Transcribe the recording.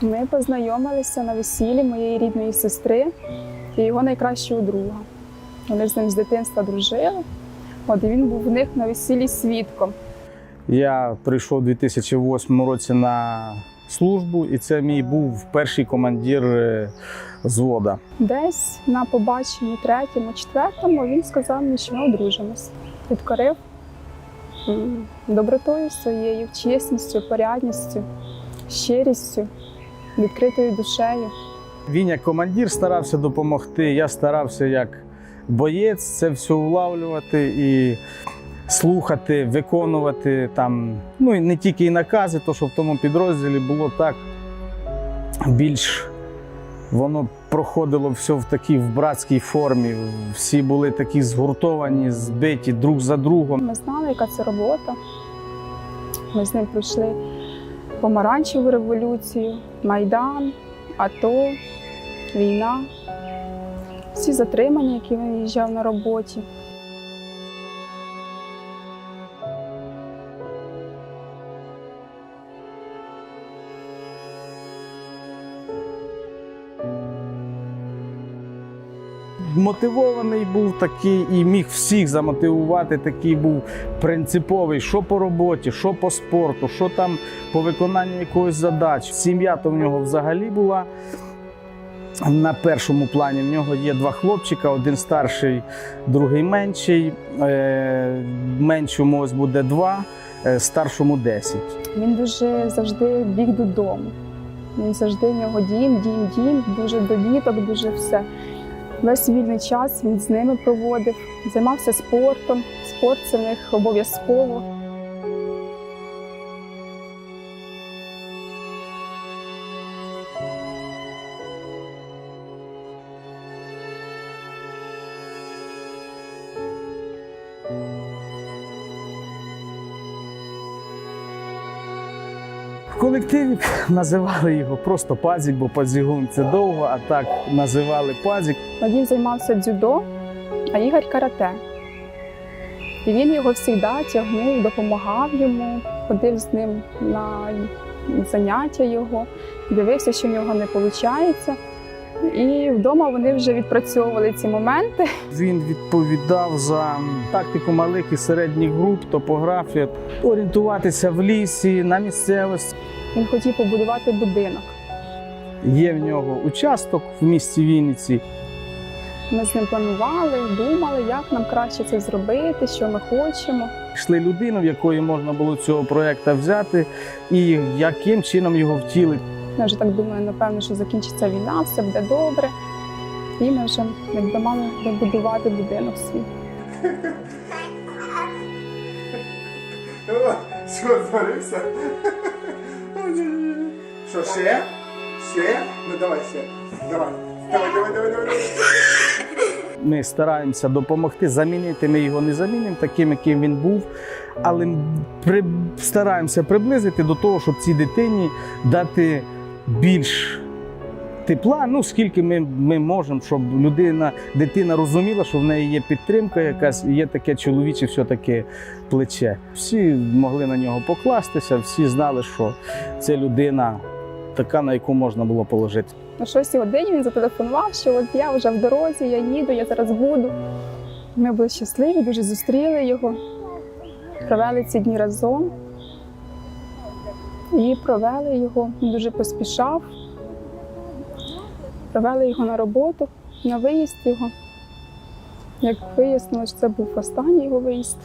Ми познайомилися на весіллі моєї рідної сестри і його найкращого друга. Вони з ним з дитинства дружили. От і він був в них на весіллі свідком. Я прийшов у 2008 році на службу, і це мій був перший командир е, взвода. Десь на побаченні третьому, четвертому він сказав мені, що ми одружимось. Підкорив добротою своєю, чесністю, порядністю, щирістю, відкритою душею. Він як командир старався допомогти. Я старався як боєць це все улавлювати і слухати, виконувати там. Ну і не тільки і накази, то що в тому підрозділі було так більш. Воно проходило все в такій в братській формі. Всі були такі згуртовані, збиті друг за другом. Ми знали, яка це робота. Ми з ним пройшли помаранчеву революцію, Майдан, АТО, війна, всі затримання, які він виїжджав на роботі. Мотивований був такий і міг всіх замотивувати. Такий був принциповий, що по роботі, що по спорту, що там по виконанню якоїсь задач. Сім'я то в нього взагалі була. На першому плані в нього є два хлопчика: один старший, другий менший. Е, Меншому ось буде два, е, старшому 10. Він дуже завжди біг додому. Він завжди в нього дім, дім, дім, дуже до діток, дуже все. Весь вільний час він з ними проводив, займався спортом. Спорт це в них обов'язково. В колективі називали його просто пазік, бо пазігун це довго, а так називали пазік. Він займався дзюдо, а Ігор карате. І він його завжди тягнув, допомагав йому, ходив з ним на заняття його, дивився, що в нього не виходить. І вдома вони вже відпрацьовували ці моменти. Він відповідав за тактику малих і середніх груп, топографію, орієнтуватися в лісі, на місцевості. Він хотів побудувати будинок. Є в нього участок в місті Вінниці. Ми з ним планували, думали, як нам краще це зробити, що ми хочемо. Йшли людину, в якої можна було цього проєкту взяти, і яким чином його втілити. Ми вже так думали, напевно, що закінчиться війна, все буде добре. І ми вже якби мали вибудувати будинок свій. Що, зварився? Що, ще? Ще? Ну давай ще. Давай. Давай, давай, давай, давай. давай. Ми стараємося допомогти, замінити. Ми його не замінимо таким, яким він був, але при... стараємося приблизити до того, щоб цій дитині дати більш тепла. Ну, скільки ми, ми можемо, щоб людина, дитина розуміла, що в неї є підтримка, якась є таке чоловіче, все таке плече. Всі могли на нього покластися, всі знали, що це людина така, на яку можна було положити. На 6 годині він зателефонував, що от я вже в дорозі, я їду, я зараз буду. Ми були щасливі, дуже зустріли його, провели ці дні разом і провели його. Він дуже поспішав. Провели його на роботу, на виїзд його. Як вияснилось, це був останній його виїзд.